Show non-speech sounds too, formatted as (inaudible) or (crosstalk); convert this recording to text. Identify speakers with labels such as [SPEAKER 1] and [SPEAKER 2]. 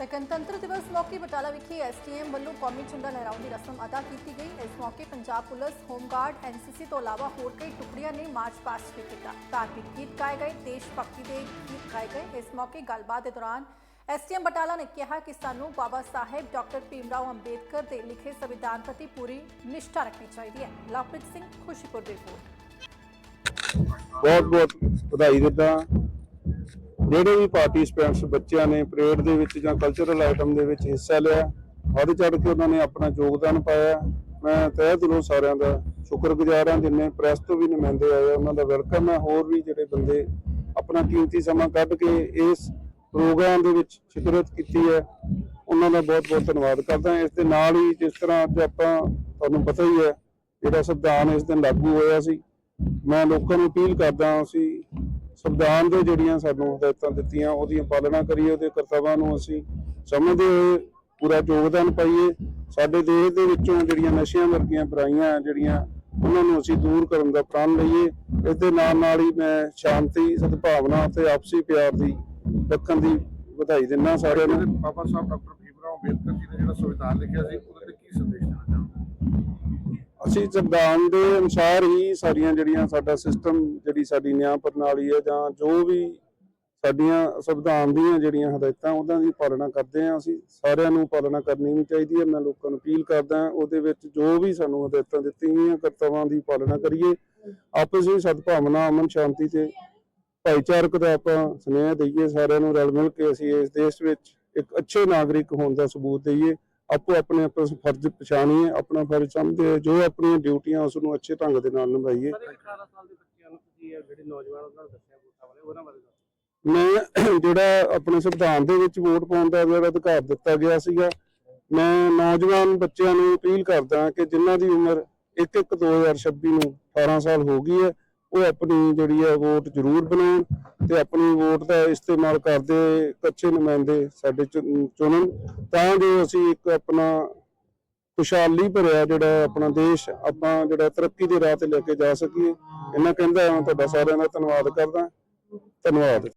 [SPEAKER 1] ਤੇ ਗਣਤੰਤਰ ਦਿਵਸ ਮੌਕੇ ਬਟਾਲਾ ਵਿਖੇ ਐਸਟੀਐਮ ਵੱਲੋਂ ਕੌਮੀ ਝੰਡਾ ਲਹਿਰਾਉਣ ਦੀ ਰਸਮ ਅਦਾ ਕੀਤੀ ਗਈ ਇਸ ਮੌਕੇ ਪੰਜਾਬ ਪੁਲਿਸ ਹੋਮਗਾਰਡ ਐਨਸੀਸੀ ਤੋਂ ਇਲਾਵਾ ਹੋਰ ਕਈ ਟੁਕੜੀਆਂ ਨੇ ਮਾਰਚ ਪਾਸਟ ਵੀ ਕੀਤਾ ਧਾਰਮਿਕ ਗੀਤ ਗਾਏ ਗਏ ਦੇਸ਼ ਭਗਤੀ ਦੇ ਗੀਤ ਗਾਏ ਗਏ ਇਸ ਮੌਕੇ ਗੱਲਬਾਤ ਦੇ ਦੌਰਾਨ ਐਸਟੀਐਮ ਬਟਾਲਾ ਨੇ ਕਿਹਾ ਕਿ ਸਾਨੂੰ ਬਾਬਾ ਸਾਹਿਬ ਡਾਕਟਰ ਭੀਮਰਾਓ ਅੰਬੇਦਕਰ ਦੇ ਲਿਖੇ ਸੰਵਿਧਾਨ ਪ੍ਰਤੀ ਪੂਰੀ ਨਿਸ਼ਠਾ ਰੱਖਣੀ ਚਾਹੀਦੀ ਹੈ ਲਵਪ੍ਰੀਤ ਸਿੰਘ ਖੁਸ਼ੀਪੁਰ ਦੀ ਰਿਪੋਰਟ
[SPEAKER 2] ਬਹੁਤ ਬਹੁਤ ਵਧਾਈ ਦਿੰਦਾ ਜਿਹੜੇ ਵੀ ਪਾਰਟਿਸਪੈਂਟਸ ਬੱਚਿਆਂ ਨੇ ਪਰੇਡ ਦੇ ਵਿੱਚ ਜਾਂ ਕਲਚਰਲ ਆਈਟਮ ਦੇ ਵਿੱਚ ਹਿੱਸਾ ਲਿਆ, ਵੱਧ ਚੜ੍ਹ ਕੇ ਉਹਨਾਂ ਨੇ ਆਪਣਾ ਯੋਗਦਾਨ ਪਾਇਆ। ਮੈਂ ਤਹਿ ਦਿਲੋਂ ਸਾਰਿਆਂ ਦਾ ਸ਼ੁਕਰਗੁਜ਼ਾਰ ਹਾਂ, ਜਿੰਨੇ ਪ੍ਰੈਸ ਤੋਂ ਵੀ ਨੁਮਾਇੰਦੇ ਆਏ ਉਹਨਾਂ ਦਾ ਵੈਲਕਮ ਹੈ। ਹੋਰ ਵੀ ਜਿਹੜੇ ਬੰਦੇ ਆਪਣਾ ਕੀਮਤੀ ਸਮਾਂ ਕੱਢ ਕੇ ਇਸ ਪ੍ਰੋਗਰਾਮ ਦੇ ਵਿੱਚ ਸ਼ਿਰਕਤ ਕੀਤੀ ਹੈ, ਉਹਨਾਂ ਦਾ ਬਹੁਤ ਬਹੁਤ ਧੰਨਵਾਦ ਕਰਦਾ ਇਸ ਦੇ ਨਾਲ ਹੀ ਜਿਸ ਤਰ੍ਹਾਂ ਅੱਜ ਆਪਾਂ, ਤੁਹਾਨੂੰ ਪਤਾ ਹੀ ਹੈ, ਜਿਹੜਾ ਸੰਵਿਧਾਨ ਇਸ ਦਿਨ ਲਾਗੂ ਹੋਇਆ ਸੀ ਮੈਂ ਲੋਕਾਂ ਨੂੰ ਅਪੀਲ ਕਰਦਾ ਅਸੀਂ ਸੰਵਿਧਾਨ ਦੇ ਜਿਹੜੀਆਂ ਸਾਨੂੰ ਹਦਾਇਤਾਂ ਦਿੱਤੀਆਂ, ਉਹਦੀਆਂ ਪਾਲਣਾ ਕਰੀਏ, ਉਹਦੇ ਕਰਤੱਵਾਂ ਨੂੰ ਅਸੀਂ ਸਮਝਦੇ ਹੋਏ ਪੂਰਾ ਯੋਗਦਾਨ ਪਾਈਏ। ਸਾਡੇ ਦੇਸ਼ ਦੇ ਵਿੱਚੋਂ ਜਿਹੜੀਆਂ ਨਸ਼ਿਆਂ ਵਰਗੀਆਂ ਬੁਰਾਈਆਂ ਜਿਹੜੀਆਂ, ਉਹਨਾਂ ਨੂੰ ਅਸੀਂ ਦੂਰ ਕਰਨ ਦਾ ਪ੍ਰਣ ਲਈਏ। ਇਸ ਦੇ ਨਾਲ ਨਾਲ ਹੀ ਮੈਂ ਸ਼ਾਂਤੀ, ਸਦਭਾਵਨਾ ਅਤੇ ਆਪਸੀ ਪਿਆਰ ਦੀ ਰੱਖਣ ਦੀ ਵਧਾਈ ਦਿੰਦਾ ਸਾਰਿਆਂ ਨੂੰ।
[SPEAKER 3] ਬਾਬਾ ਸਾਹਿਬ, ਡਾਕਟਰ ਭੀਮ ਭੀਮਰਾਓ ਅੰਬੇਦਕਰ ਜੀ ਨੇ ਜਿਹੜਾ ਸੰਵਿਧਾਨ ਲਿਖਿਆ ਸੀ, ਉਹਦੇ ਤੇ ਚਾਹੁੰਦੇ
[SPEAKER 2] ਅਸੀਂ ਸੰਵਿਧਾਨ ਦੇ ਅਨੁਸਾਰ ਹੀ ਸਾਰੀਆਂ ਜਿਹੜੀਆਂ ਸਾਡਾ ਸਿਸਟਮ ਜਿਹੜੀ ਸਾਡੀ ਨਿਆਂ ਪ੍ਰਣਾਲੀ ਹੈ ਜਾਂ ਜੋ ਵੀ ਸਾਡੀਆਂ ਸੰਵਿਧਾਨ ਦੀਆਂ ਜਿਹੜੀਆਂ ਹਦਾਇਤਾਂ ਉਹਨਾਂ ਦੀ ਪਾਲਣਾ ਕਰਦੇ ਹਾਂ ਅਸੀਂ। ਸਾਰਿਆਂ ਨੂੰ ਪਾਲਣਾ ਕਰਨੀ ਵੀ ਚਾਹੀਦੀ ਹੈ। ਮੈਂ ਲੋਕਾਂ ਨੂੰ ਅਪੀਲ ਕਰਦਾ ਉਹਦੇ ਵਿੱਚ ਜੋ ਵੀ ਸਾਨੂੰ ਹਦਾਇਤਾਂ ਦਿੱਤੀਆਂ ਗਈਆਂ, ਕਰਤੱਵਾਂ ਦੀ ਪਾਲਣਾ ਕਰੀਏ। ਆਪਸ ਵਿੱਚ ਸਦਭਾਵਨਾ, ਅਮਨ, ਸ਼ਾਂਤੀ ਤੇ ਭਾਈਚਾਰਕ ਦਾ ਆਪਾਂ ਸੁਨੇਹਾ ਦਈਏ। ਸਾਰਿਆਂ ਨੂੰ ਰਲ ਮਿਲ ਕੇ ਅਸੀਂ ਇਸ ਦੇਸ਼ ਵਿੱਚ ਇੱਕ ਅੱਛੇ ਨਾਗਰਿਕ ਹੋਣ ਦਾ ਸਬੂਤ ਦਈਏ। ਆਪੋ ਆਪਣੇ ਆਪਣੇ ਫਰਜ਼ ਪਛਾਣੀਏ ਆਪਣਾ ਫਰਜ਼ ਸਮਝਦੇ ਜੋ ਆਪਣੀਆਂ ਡਿਊਟੀਆਂ ਉਸ ਨੂੰ ਅੱਛੇ ਢੰਗ ਦੇ ਨਾਲ ਨਿਭਾਈਏ।
[SPEAKER 4] ਸਰ ਇੱਕ 18 ਸਾਲ ਦੇ ਬੱਚਿਆਂ ਨੂੰ ਤੁਸੀਂ ਇਹ ਜਿਹੜੇ ਨੌਜਵਾਨ ਉਹਨਾਂ ਨੂੰ ਦੱਸਿਆ ਵੋਟਾਂ ਵਾਲੇ ਉਹਨਾਂ ਬਾਰੇ ਦੱਸੋ।
[SPEAKER 2] ਮੈਂ (clears throat) ਜਿਹੜਾ ਆਪਣੇ ਸੰਵਿਧਾਨ ਦੇ ਵਿੱਚ ਵੋਟ ਪਾਉਣ ਦਾ ਜਿਹੜਾ ਅਧਿਕਾਰ ਦਿੱਤਾ ਗਿਆ ਸੀਗਾ ਮੈਂ ਨੌਜਵਾਨ ਬੱਚਿਆਂ ਨੂੰ ਅਪੀਲ ਕਰਦਾ ਕਿ ਜਿਨ੍ਹਾਂ ਦੀ ਉਮਰ 1-1 2026 ਨੂੰ 18 ਸਾਲ ਹੋ ਗਈ ਹੈ ਉਹ ਆਪਣੀ ਜਿਹੜੀ ਹੈ ਵੋਟ ਜ਼ਰੂਰ ਬਣਾਉਣ ਤੇ ਆਪਣੀ ਵੋਟ ਦਾ ਇਸਤੇਮਾਲ ਕਰਦੇ ਕੱਚੇ ਨੁਮਾਇੰਦੇ ਸਾਡੇ ਚੁਣਨ। ਤਾਂ ਜੋ ਅਸੀਂ ਇੱਕ ਆਪਣਾ ਖੁਸ਼ਹਾਲੀ ਭਰਿਆ ਜਿਹੜਾ ਆਪਣਾ ਦੇਸ਼ ਆਪਾਂ ਜਿਹੜਾ ਤਰੱਕੀ ਦੇ ਰਾਹ ਤੇ ਲੈ ਕੇ ਜਾ ਸਕੀਏ। ਇਹਨਾਂ ਕਹਿੰਦਾ ਮੈਂ ਤੁਹਾਡਾ ਸਾਰਿਆਂ ਦਾ ਧੰਨਵਾਦ ਕਰਦਾ। ਧੰਨਵਾਦ।